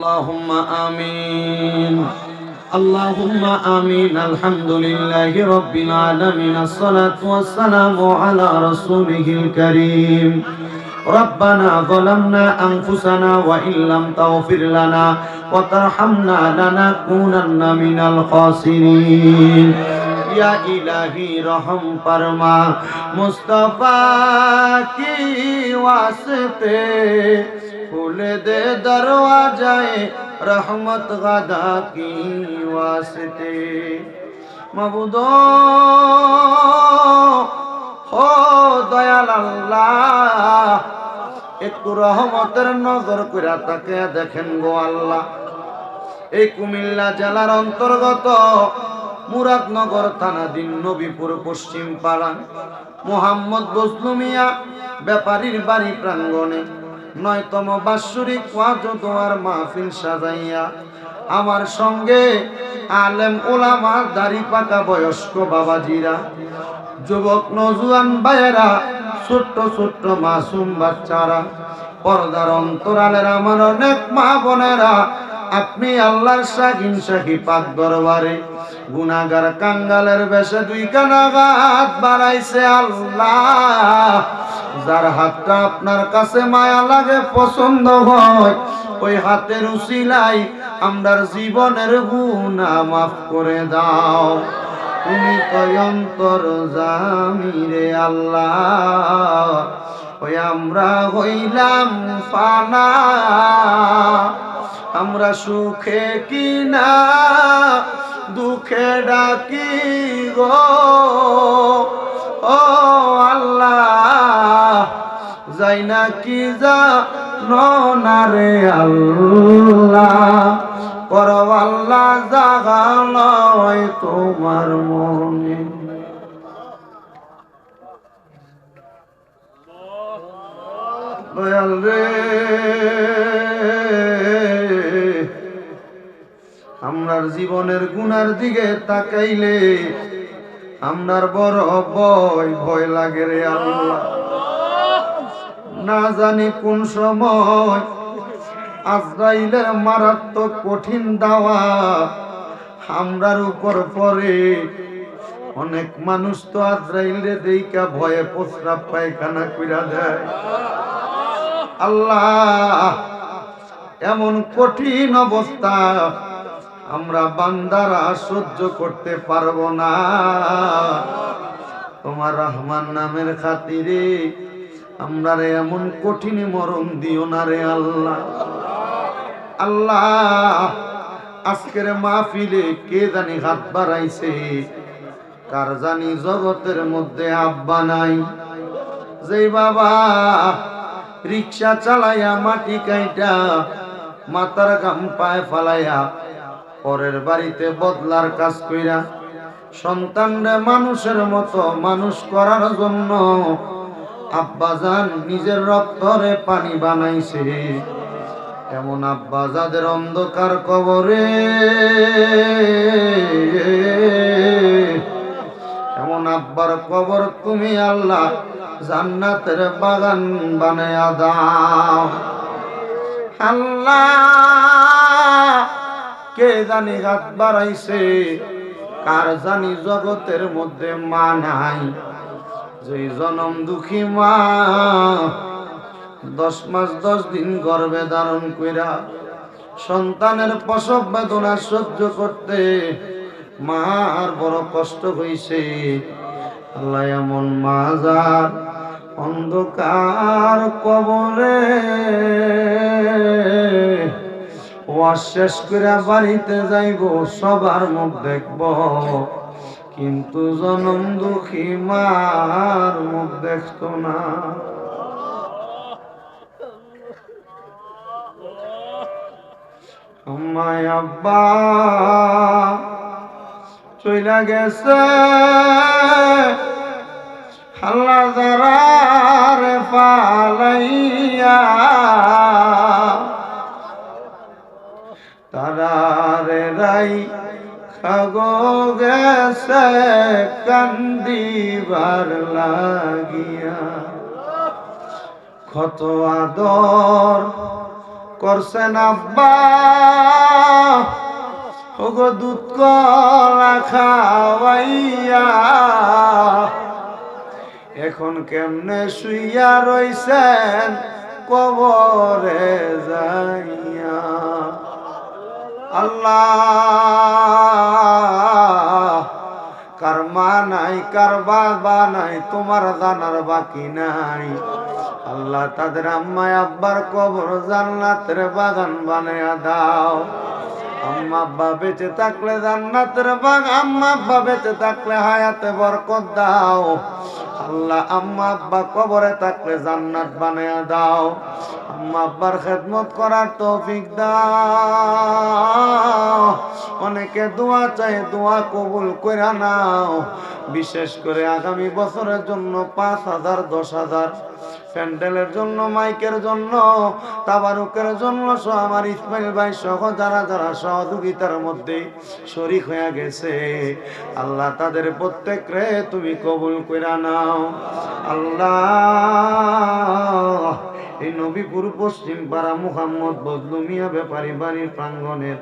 اللهم آمين اللهم آمين الحمد لله رب العالمين الصلاة والسلام على رسوله الكريم ربنا ظلمنا أنفسنا وإن لم تغفر لنا وترحمنا لنكونن من الخاسرين یا الہی رحم فرما مصطفیٰ کی واسطے খুলে দে দরওয়াজায় রহমত গাদা কি ওয়াসতে। মবুদ, ও দয়াল আল্লাহ একটু রহমতের নজর করে তাকে দেখেন গো আল্লাহ। এই কুমিল্লা জেলার অন্তর্গত মুরাদনগর থানাধীন নবীপুর পশ্চিম পাড়া। মোহাম্মদ বজলুমিয়া ব্যাপারীর বাড়ি প্রাঙ্গণে। নয়তম বাৎসরিক ওয়াজ দোয়ার মাহফিল সাজাইয়া আমার সঙ্গে আলেম ওলামা দাড়ি পাকা বয়স্ক বাবাজিরা, যুবক নজুয়ান ভাইয়েরা, ছোট্ট ছোট্ট মাসুম বাচ্চারা, পর্দার অন্তরালের আমার অনেক মা বোনেরা, আপনি আল্লাহর শাকিন শাকি পাক দরবারে গুনাগার কাঙ্গালের বেশে দুই কানাগাত বাড়াইছে আল্লাহ। যার হাতটা আপনার কাছে মায়া লাগে, পছন্দ হয়, ওই হাতের উসিলাই আমরার জীবনের গুণা মাফ করে দাও। তুমি তো অন্তর জামিরে আল্লাহ, ওই আমরা হইলাম ফানা। আমরা সুখে কিনা, দুঃখে ডাকি গো। ও আল্লাহ যাই না কি যা নারে আল্লাহ? করো আল্লাহ জাগা নয় তোমার মনে। দয়াল রে। আমরার জীবনের গুনার দিকে তাকাইলে আমরার বড় ভয় ভয় লাগে রে আল্লাহ। না জানি কোন সময়। আজরাইলের মারাত্মক কঠিন দাওয়া আমরার উপর পরে অনেক মানুষ তো আজরাইলে দেইকা ভয়ে প্রস্রাব পায়খানা কইরা দেয়। আল্লাহ, এমন কঠিন অবস্থা আমরা বান্দারা সহ্য করতে পারব না। তোমার রহমান নামের খাতিরে আমরা রে এমন কঠিন মরণ দিও না রে আল্লাহ। আল্লাহ, আজকের মাহফিলে কে জানি হাত বাড়াইছে? কার জানি জগতের মধ্যে আব্বা নাই? যেই বাবা রিক্সা চালাইয়া মাটি কাইটা মাথার গাম পায়ে ফালাইয়া পরের বাড়িতে বদলার কাজ কইরা সন্তানরা মানুষের মতো মানুষ করার জন্য আব্বাজান নিজের রক্তরে পানি বানাইছে। এমন আব্বা যাদের অন্ধকার কবরে। এমন আব্বার কবর তুমি আল্লাহ জান্নাতের বাগান বানায়া দাও। আল্লাহ, কে জানি হাত বাড়াইছে, কার জানি জগতের মধ্যে মা নাই। যে জনম দুঃখী মা, দশ মাস দশ দিন গর্ভে ধারণ কইরা সন্তানের প্রসব বেদনা সহ্য করতে মার বড় কষ্ট হইছে। আল্লাহ এমন মা যার অন্ধকার কবরে ওয়াজ শেষ করে বাড়িতে যাইব, সবার মুখ দেখব। কিন্তু জনম দুঃখী, মার মুখ দেখতো না। আমায় আব্বা গেছে আল্লাহ দারার পালাইয়া তারারে রাই খাগো গেছে কান্দিবার লাগিয়া। কত আদর করছেন আব্বা। ওগো দুধ কলা খাওয়াইয়া। এখন কেমনে শুইয়া রইছেন কবরে যাইয়া। আল্লাহ কার মা নাই কার বাবা নাই, তোমার জানার বাকি নাই। আল্লাহ তাদের আম্মায় আব্বার কবর জান্নাতের বাগান বানায়া দাও। আম্মা আব্বা বেঁচে থাকলে জান্নাতের বাগ আম্মা আব্বা বেঁচে থাকলে হায়াতে বরকত দাও। আল্লাহ আম্মা আব্বা কবরে থাকলে জান্নাত বানায়া দাও। আম্মা আব্বার খেদমত করার তৌফিক দাও। অনেকে দোয়া চাই দোয়া কবুল করে নাও। বিশেষ করে আগামী বছরের জন্য পাঁচ হাজার, দশ হাজার। প্যান্ডেলের জন্য, মাইকের জন্য, তাবারুকের জন্য সহ আমার ইসমাইল ভাই সহ যারা যারা সহযোগিতার মধ্যে শরিক হয়ে গেছে, আল্লাহ তাদের প্রত্যেক রে তুমি কবুল করে নাও। আল্লাহ এই নবীপুর পশ্চিম পাড়া মুহাম্মদ বদলু মিয়া ব্যাপারী বাড়ির প্রাঙ্গণের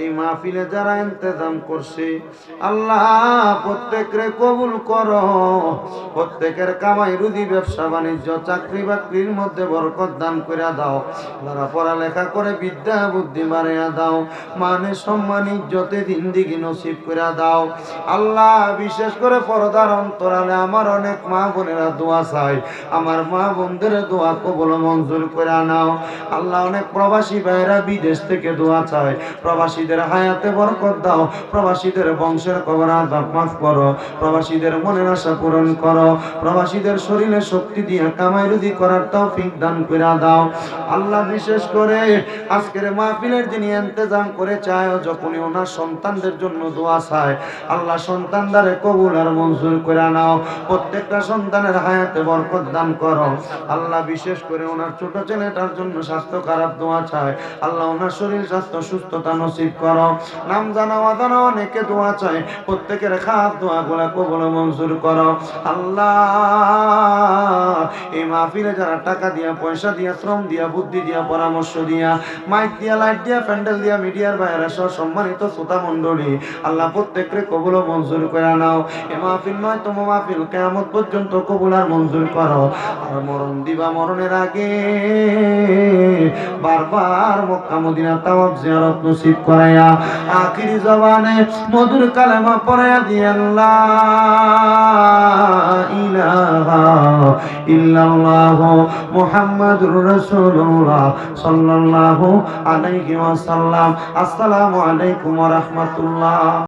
এই মাহফিলে যারা ইন্তজাম করছে, আল্লাহ প্রত্যেকরে কবুল কর। প্রত্যেকের কামাই রুদি ব্যবসা, বাণিজ্য, চাকরি বাকরির মধ্যে বরকত দান করে দাও। যারা পড়ালেখা করে, বিদ্যা, বুদ্ধি বাড়িয়া দাও। মানে সম্মান, ইজ্জতে দিন্দিগি নসিব করে দাও। আল্লাহ, বিশেষ করে পরদার অন্তরালে আমার অনেক মা বোনেরা দোয়া চাই আমার মা বোনদের দোয়া কবল মঞ্জুর করে নাও আল্লাহ অনেক প্রবাসী ভাইরা বিদেশ থেকে দোয়া চায়। প্রবাসীদের হায়াতে বরকত দাও। প্রবাসীদের বংশের কবর আদাব মাফ করো। প্রবাসীদের মনের আশা পূরণ করো। প্রবাসীদের শরীরে শক্তি দিয়ে কামাই রুদি করার তৌফিক দান করে দাও। আল্লাহ বিশেষ করে আজকের মাহফিলের যিনি ইন্তজাম করে চায় যখনই ওনার সন্তানদের জন্য দোয়া চায়, আল্লাহ সন্তানদারে কবুল আর মঞ্জুর করে নাও প্রত্যেকটা সন্তানের হায়াতে বরকত দান করো। আল্লাহ বিশেষ করে ওনার ছোট ছেলেটার জন্য স্বাস্থ্য খারাপ দোয়া চায়। আল্লাহ ওনার শরীর স্বাস্থ্য সুস্থতা নসিব করো। নাম জানা অজানা অনেকে দোয়া চায়। প্রত্যেকের খাস দোয়া গুলা কবল মঞ্জুর করো। আল্লাহ, এই মাহফিলে যারা টাকা দিয়া, পয়সা দিয়া, শ্রম দিয়া, বুদ্ধি দিয়া, পরামর্শ দিয়া, মাইক দিয়া, লাইট দিয়া, প্যান্ডেল দিয়া, মিডিয়ার বাইরে সহ সম্মানিত শ্রোতা মন্ডলী আল্লাহ প্রত্যেকরে কবুল মঞ্জুর করে নাও। এ মাহফিল নয় তোমা মাহফিল কেমন পর্যন্ত কবুল আর মঞ্জুর করো। আর মরণ দিবা মরণের আগে বারবার মক্কা মদিনা তাওয়াব জিয়ারত নসিব করায়া আখিরি জবানে মধুর কালেমা পড়ায়া দিয়ে আল্লাহ, ইলাহা ইল্লাল্লাহ মুহাম্মাদুর রাসূলুল্লাহ সাল্লাল্লাহু আলাইহি ওয়াসাল্লাম। আসসালামু আলাইকুম ওয়া রাহমাতুল্লাহ।